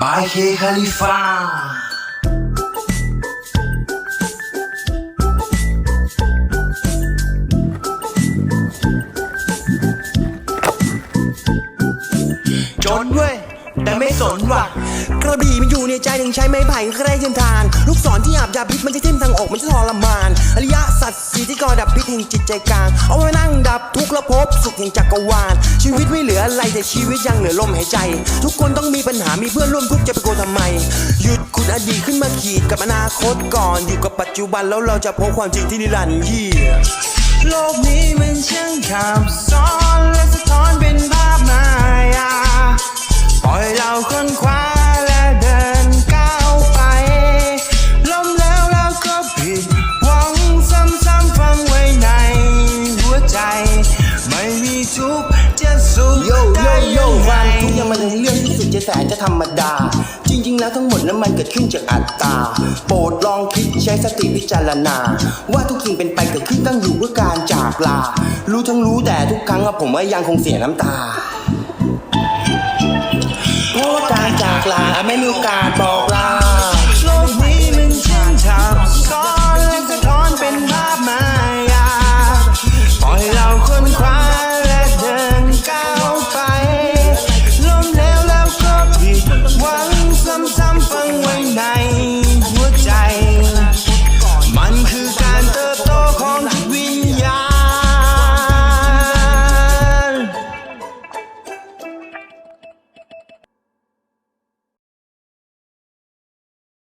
บายเคคาลิฟาจนเว้ย แต่ไม่สนว่ะ กระบี่มันอยู่ในใจถึงใช้ไม้ไผ่ใครเทียนทาน ลูกศรที่อาบยาพิษมันจะทิ่มทางอกมันจะทรมานอริยสัจีที่ก่อดับพิษแห่งจิตใจกลาง เอาไว้นั่งดับทุกข์และพบสุขแห่งจักรวาล ชีวิตไม่เหลืออะไรแต่ชีวิตยังเหลือลมหายใจ ทุกคนต้องมีปัญหามีเพื่อนร่วมทุกข์จะไปโกทำไม หยุดคุณอดีตขึ้นมาขีดกับอนาคตก่อนอยู่กับปัจจุบันแล้วเราจะพบความจริงที่นิรันดร์ยี่โลกนี้มันช่างขับ สุขโยโยโยยังไงความทุกข์ยังมันเป็นเรื่องที่สุดจะแสนจะธรรมดา จริง ๆ แล้วทั้งหมดนั้นมันเกิดขึ้นจากอัตตา โปรดลองคิดใช้สติพิจารณา ว่าทุกสิ่งเป็นไปเกิดขึ้นตั้งอยู่เพื่อการจากลา รู้ทั้งรู้แต่ทุกครั้งผมว่ายังคงเสียน้ำตาเพราะว่าการจากลาไม่มีโอกาสบอก